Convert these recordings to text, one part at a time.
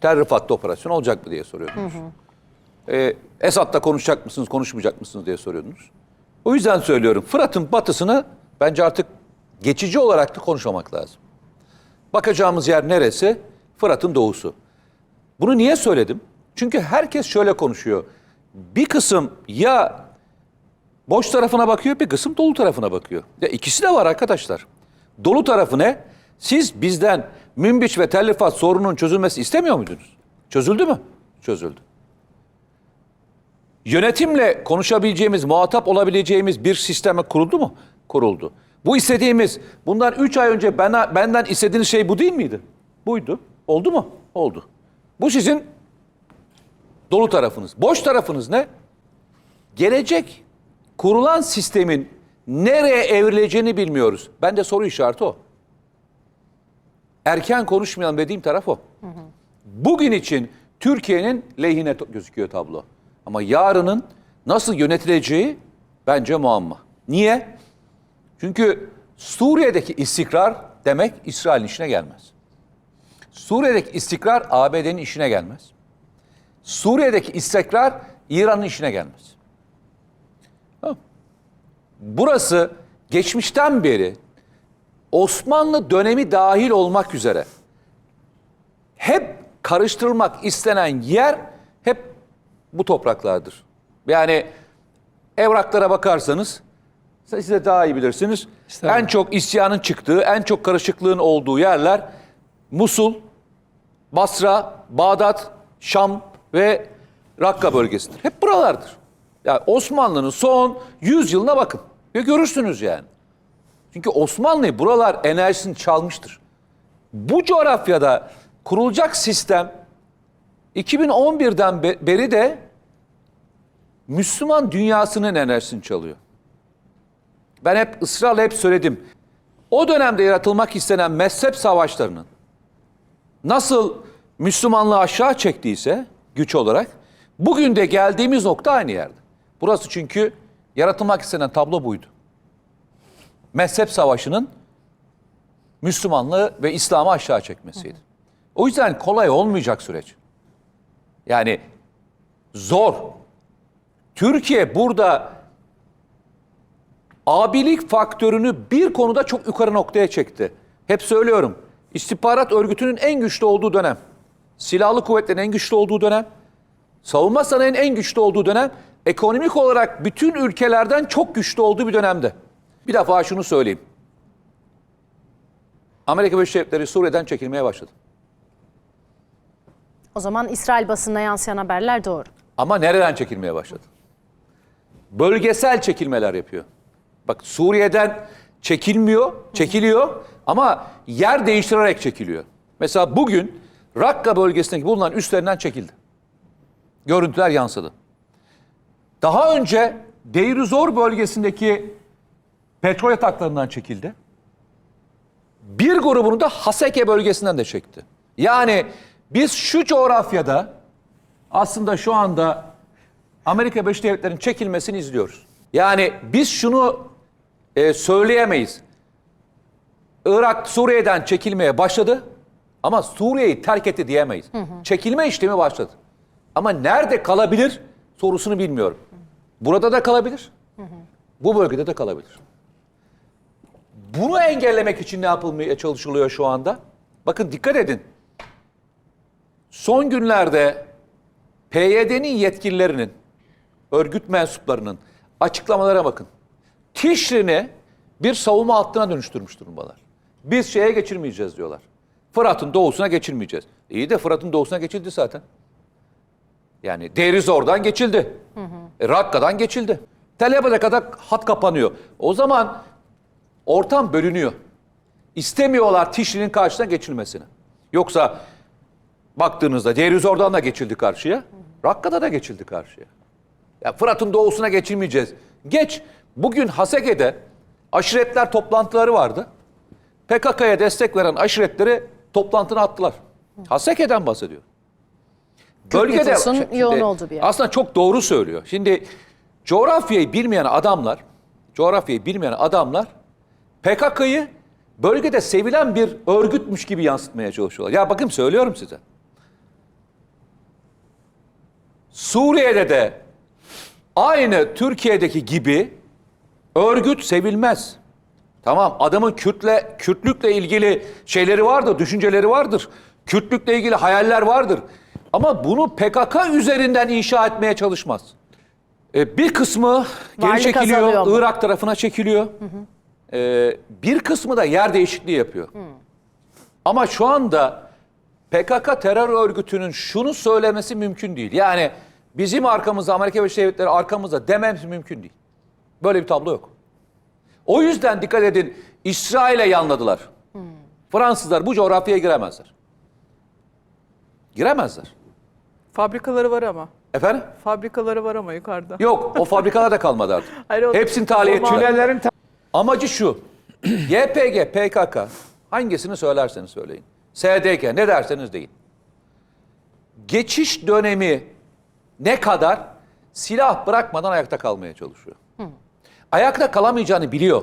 Terrifat'ta operasyon olacak mı diye soruyordunuz. Ee, Esad'la konuşacak mısınız, konuşmayacak mısınız diye soruyordunuz. O yüzden söylüyorum Fırat'ın batısını bence artık geçici olarak da konuşmamak lazım. Bakacağımız yer neresi? Fırat'ın doğusu. Bunu niye söyledim? Çünkü herkes şöyle konuşuyor. Bir kısım ya boş tarafına bakıyor, bir kısım dolu tarafına bakıyor. Ya ikisi de var arkadaşlar. Dolu tarafı ne? Siz bizden Münbiç ve Tellifat sorunun çözülmesi istemiyor muydunuz? Çözüldü mü? Çözüldü. Yönetimle konuşabileceğimiz, muhatap olabileceğimiz bir sisteme kuruldu mu? Kuruldu. Bu istediğimiz, bundan 3 ay önce bana, benden istediğiniz şey bu değil miydi? Buydu. Oldu mu? Oldu. Bu sizin dolu tarafınız. Boş tarafınız ne? Gelecek kurulan sistemin nereye evrileceğini bilmiyoruz. Ben de soru işareti o. Erken konuşmayalım dediğim taraf o. Bugün için Türkiye'nin lehine gözüküyor tablo. Ama yarının nasıl yönetileceği bence muamma. Niye? Çünkü Suriye'deki istikrar demek İsrail'in işine gelmez. Suriye'deki istikrar ABD'nin işine gelmez. Suriye'deki istikrar İran'ın işine gelmez. Burası geçmişten beri Osmanlı dönemi dahil olmak üzere hep karıştırılmak istenen yer hep bu topraklardır. Yani evraklara bakarsanız siz de daha iyi bilirsiniz. En çok isyanın çıktığı, en çok karışıklığın olduğu yerler Musul, Basra, Bağdat, Şam ve Rakka bölgesidir. Hep buralardır. Yani Osmanlı'nın son 100 yılına bakın. Ve görürsünüz yani. Çünkü Osmanlı buralar enerjisini çalmıştır. Bu coğrafyada kurulacak sistem 2011'den be- beri de Müslüman dünyasının enerjisini çalıyor. Ben hep ısrarla hep söyledim. O dönemde yaratılmak istenen mezhep savaşlarının nasıl Müslümanlığı aşağı çektiyse güç olarak bugün de geldiğimiz nokta aynı yerde. Burası çünkü yaratılmak istenen tablo buydu. Mezhep savaşının Müslümanlığı ve İslam'ı aşağı çekmesiydi. O yüzden kolay olmayacak süreç. Yani zor. Türkiye burada abilik faktörünü bir konuda çok yukarı noktaya çekti. Hep söylüyorum. İstihbarat örgütünün en güçlü olduğu dönem, silahlı kuvvetlerin en güçlü olduğu dönem, savunma sanayinin en güçlü olduğu dönem, ekonomik olarak bütün ülkelerden çok güçlü olduğu bir dönemde. Bir defa şunu söyleyeyim. Amerika Birleşik Devletleri Suriye'den çekilmeye başladı. O zaman İsrail basınına yansıyan haberler doğru. Ama nereden çekilmeye başladı? Bölgesel çekilmeler yapıyor. Bak Suriye'den çekilmiyor, çekiliyor ama yer değiştirerek çekiliyor. Mesela bugün Rakka bölgesindeki bulunan üstlerinden çekildi. Görüntüler yansıdı. Daha önce Deir bölgesindeki petrol yataklarından çekildi. Bir grubunu da Haseke bölgesinden de çekti. Yani biz şu coğrafyada aslında şu anda Amerika Birleşik Devletleri'nin çekilmesini izliyoruz. Yani biz şunu e, söyleyemeyiz. Irak Suriye'den çekilmeye başladı ama Suriye'yi terk etti diyemeyiz. Çekilme işlemi başladı. Ama nerede kalabilir sorusunu bilmiyorum. Burada da kalabilir. Bu bölgede de kalabilir. Bunu engellemek için ne yapılmaya çalışılıyor şu anda? Bakın dikkat edin. Son günlerde PYD'nin yetkililerinin, örgüt mensuplarının açıklamalara bakın. Tişrini bir savunma hattına dönüştürmüş durumdalar. Biz şeye geçirmeyeceğiz diyorlar. Fırat'ın doğusuna geçirmeyeceğiz. İyi de Fırat'ın doğusuna geçildi zaten. Yani Derizor'dan geçildi. E, Rakka'dan geçildi. Tel kadar hat kapanıyor. O zaman ortam bölünüyor. İstemiyorlar Tişri'nin karşısına geçilmesini. Yoksa baktığınızda Derizor'dan da geçildi karşıya. Rakka'da da geçildi karşıya. Ya Fırat'ın doğusuna geçilmeyeceğiz. Geç. Bugün Haseke'de aşiretler toplantıları vardı. PKK'ya destek veren aşiretleri toplantına attılar. Haseke'den bahsediyor. nüfusun Şimdi yoğun olduğu bir yer. Aslında çok doğru söylüyor. Şimdi coğrafyayı bilmeyen adamlar, coğrafyayı bilmeyen adamlar PKK'yı bölgede sevilen bir örgütmüş gibi yansıtmaya çalışıyorlar. Ya bakın söylüyorum size. Suriye'de de aynı Türkiye'deki gibi örgüt sevilmez. Tamam adamın Kürtle, Kürtlükle ilgili şeyleri vardır, düşünceleri vardır. Kürtlükle ilgili hayaller vardır. Ama bunu PKK üzerinden inşa etmeye çalışmaz. E, bir kısmı geri Varlık çekiliyor? Irak tarafına çekiliyor. E, bir kısmı da yer değişikliği yapıyor. Ama şu anda PKK terör örgütünün şunu söylemesi mümkün değil. Yani bizim arkamızda Amerika Birleşik Devletleri arkamızda dememiz mümkün değil. Böyle bir tablo yok. O yüzden dikkat edin İsrail'e yanladılar. Fransızlar bu coğrafyaya giremezler. Giremezler. Fabrikaları var ama. Efendim? Fabrikaları var ama yukarıda. Yok o fabrikalar da kalmadı artık. Hayır, o- Hepsini tahliye ettiler. Tünellerin Amacı şu. YPG, PKK hangisini söylerseniz söyleyin. SDG ne derseniz deyin. Geçiş dönemi ne kadar silah bırakmadan ayakta kalmaya çalışıyor. Ayakta kalamayacağını biliyor.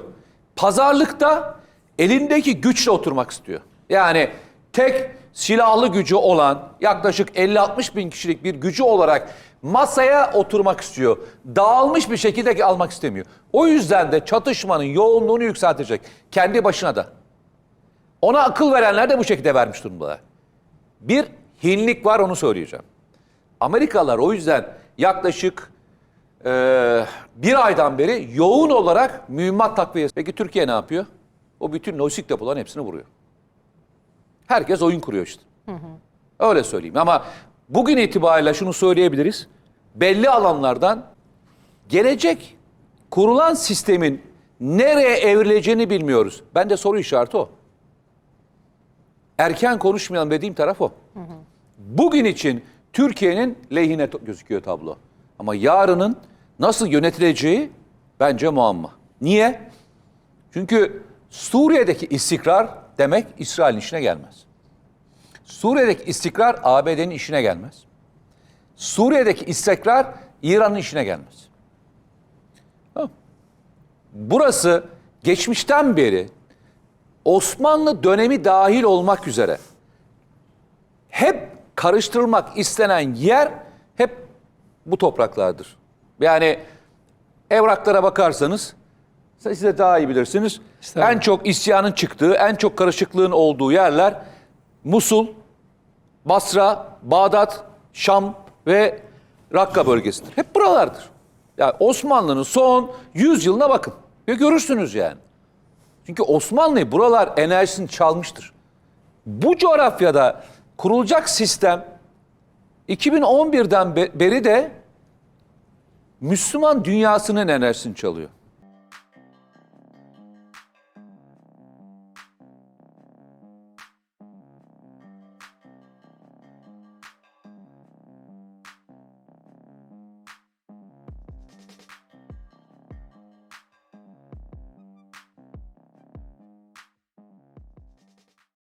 Pazarlıkta elindeki güçle oturmak istiyor. Yani tek silahlı gücü olan yaklaşık 50-60 bin kişilik bir gücü olarak masaya oturmak istiyor. Dağılmış bir şekilde almak istemiyor. O yüzden de çatışmanın yoğunluğunu yükseltecek. Kendi başına da. Ona akıl verenler de bu şekilde vermiş durumdalar. Bir hinlik var onu söyleyeceğim. Amerikalılar o yüzden yaklaşık eee, bir aydan beri yoğun olarak mühimmat takviyesi. Peki Türkiye ne yapıyor? O bütün lojistik depoların hepsini vuruyor. Herkes oyun kuruyor işte. Öyle söyleyeyim ama bugün itibariyle şunu söyleyebiliriz. Belli alanlardan gelecek kurulan sistemin nereye evrileceğini bilmiyoruz. Ben de soru işareti o. Erken konuşmayalım dediğim taraf o. Bugün için Türkiye'nin lehine gözüküyor tablo. Ama yarının nasıl yönetileceği bence muamma. Niye? Çünkü Suriye'deki istikrar demek İsrail'in işine gelmez. Suriye'deki istikrar ABD'nin işine gelmez. Suriye'deki istikrar İran'ın işine gelmez. Tamam. Burası geçmişten beri Osmanlı dönemi dahil olmak üzere hep karıştırılmak istenen yer hep bu topraklardır. Yani evraklara bakarsanız siz de daha iyi bilirsiniz. En çok isyanın çıktığı, en çok karışıklığın olduğu yerler Musul, Basra, Bağdat, Şam ve Rakka bölgesidir. Hep buralardır. Yani Osmanlı'nın son 100 yılına bakın ve görürsünüz yani. Çünkü Osmanlı buralar enerjisini çalmıştır. Bu coğrafyada kurulacak sistem 2011'den be- beri de Müslüman dünyasının enerjisini çalıyor.